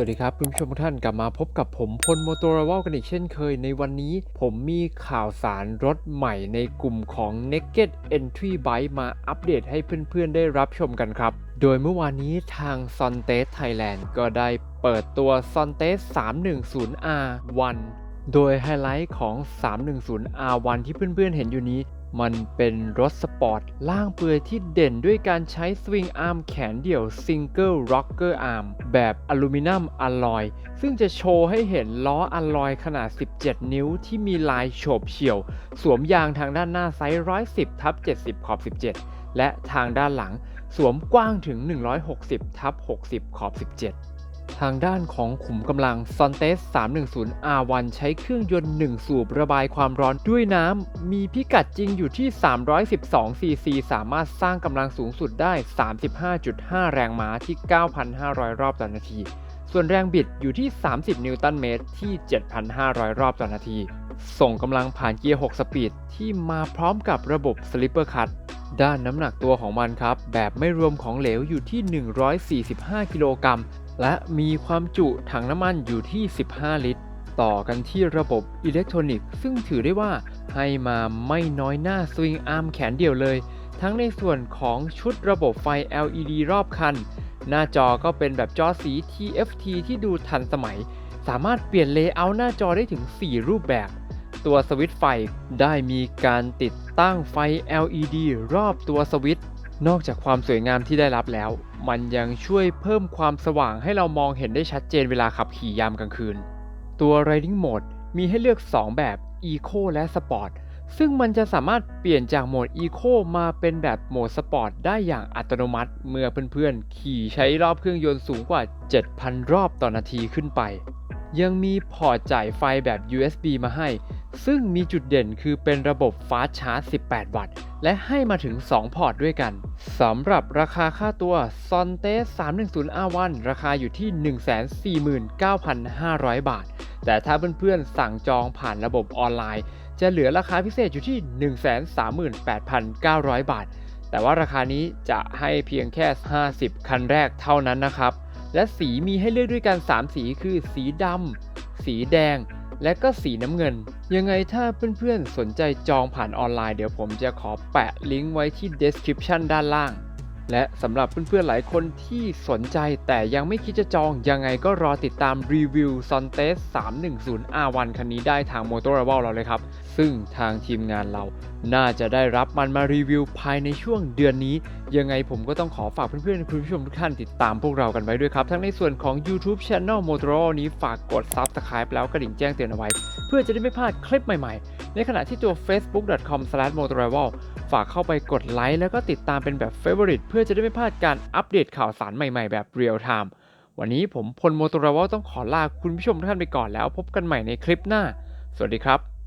สวัสดีครับคุณผู้ชมทุกท่านกลับมาพบกับผมพลโมโตร a วลกันอีกเช่นเคยในวันนี้ ผมมีข่าวสารรถใหม่ในกลุ่มของ Naked Entry Bike มาอัปเดตให้เพื่อนๆได้รับชมกันครับ โดยเมื่อวานนี้ทาง s o n t e s Thailand ก็ได้เปิดตัว s o n t e s 310R1 โดยไฮไลท์ของ 310R1 ที่เพื่อนๆเห็นอยู่นี้ มันเป็นรถสปอร์ตล่างเปลือยที่เด่นด้วยการใช้สวิงอาร์มแขนเดี่ยว Single Rocker Arm แบบอลูมิเนียมอลลอย ซึ่งจะโชว์ให้เห็นล้ออลอยขนาด 17 นิ้วที่มีลายโฉบเฉี่ยว สวมยางทางด้านหน้าไซส์ 110 ทับ 70 ขอบ 17 และทางด้านหลังสวมกว้างถึง 160 ทับ 60 ขอบ 17 ทางด้านของขุมกำลัง s o n t e s 310 R1 ใช้เครื่องยนต์ 1 สูบระบายความร้อนด้วยน้ำ มีพิกัดจริงอยู่ที่ 312 cc สามารถสร้างกำลังสูงสุดได้ 35.5 แรงม้าที่ 9,500 รอบต่อนาที ส่วนแรงบิดอยู่ที่ 30 นิวตันเมตรที่ 7,500 รอบต่อนาที ส่งกำลังผ่านเกียร์ 6 สปีดที่มาพร้อมกับระบบ Slipper Cut ด้านน้ำหนักตัวของมันครับ แบบไม่รวมของเหลวอยู่ที่ 145 กิโลกรัม และมีความจุถังน้ำมันอยู่ที่ 15 ลิตร ต่อกันที่ระบบอิเล็กทรอนิกส์ ซึ่งถือได้ว่าให้มาไม่น้อยหน้าสวิงอาร์มแขนเดียวเลย ทั้งในส่วนของชุดระบบไฟ LED รอบคัน หน้าจอก็เป็นแบบจอสี TFT ที่ดูทันสมัย สามารถเปลี่ยนเลเยอร์หน้าจอได้ถึง 4 รูปแบบ ตัวสวิตช์ไฟได้มีการติดตั้งไฟ LED รอบตัวสวิตช์นอกจากความสวยงามที่ได้รับแล้ว มันยังช่วยเพิ่มความสว่างให้เรามองเห็นได้ชัดเจนเวลาขับขี่ยามกลางคืน ตัว Riding Mode มีให้เลือก 2 แบบ Eco และ Sport ซึ่งมันจะสามารถเปลี่ยนจากโหมด Eco มาเป็นแบบโหมด Sport ได้อย่างอัตโนมัติเมื่อเพื่อนๆ ขี่ใช้รอบเครื่องยนต์สูงกว่า 7,000 รอบต่อนาทีขึ้นไป ยังมีพอร์ตจ่ายไฟแบบ USB มาให้ ซึ่งมีจุดเด่นคือเป็นระบบ Fast Charge 18 วัตต์ และให้มาถึง 2 พอร์ตด้วยกันสำหรับราคาค่าตัว s o n t e s 310R1 ราคาอยู่ที่ 149,500 บาท แต่ถ้าเพื่อนๆ สั่งจองผ่านระบบออนไลน์ จะเหลือราคาพิเศษอยู่ที่ 138,900 บาท แต่ว่าราคานี้จะให้เพียงแค่ 50 คันแรกเท่านั้นนะครับ และสีมีให้เลือกด้วยกัน 3 สีคือสีดำสีแดง และก็สีน้ำเงิน ยังไงถ้าเพื่อนๆสนใจจองผ่านออนไลน์เดี๋ยวผมจะขอแปะลิงก์ไว้ที่ description ด้านล่าง และสำหรับเพื่อนๆหลายคนที่สนใจแต่ยังไม่คิดจะจองยังไงก็รอติดตามรีวิว s o n t e s 310R1 คันนี้ได้ทาง m o t o r a b l e เราเลยครับ ซึ่งทางทีมงานเรา น่าจะได้รับมันมารีวิวภายในช่วงเดือนนี้ ยังไงผมก็ต้องขอฝากเพื่อนๆคุณผู้ชมทุกท่านติดตามพวกเรากันไว้ด้วยครับ ทั้งในส่วนของ YouTube Channel m o t o r o นี้ฝากกด Subscribe แล้วกระดิ่งแจ้งเตือนเอาไว้ เพื่อจะได้ไม่พลาดคลิปใหม่ๆ ในขณะที่ตัว facebook.com/motorrival ฝากเข้าไปกดไลค์แล้วก็ติดตามเป็นแบบ Favorite เพื่อจะได้ไม่พลาดการอัปเดตข่าวสารใหม่ๆ แบบเรียลไทม์วันนี้ผมพลโมโตราวต้องขอลาคุณผู้ชมทุกท่านไปก่อนแล้วพบกันใหม่ในคลิปหน้า สวัสดีครับ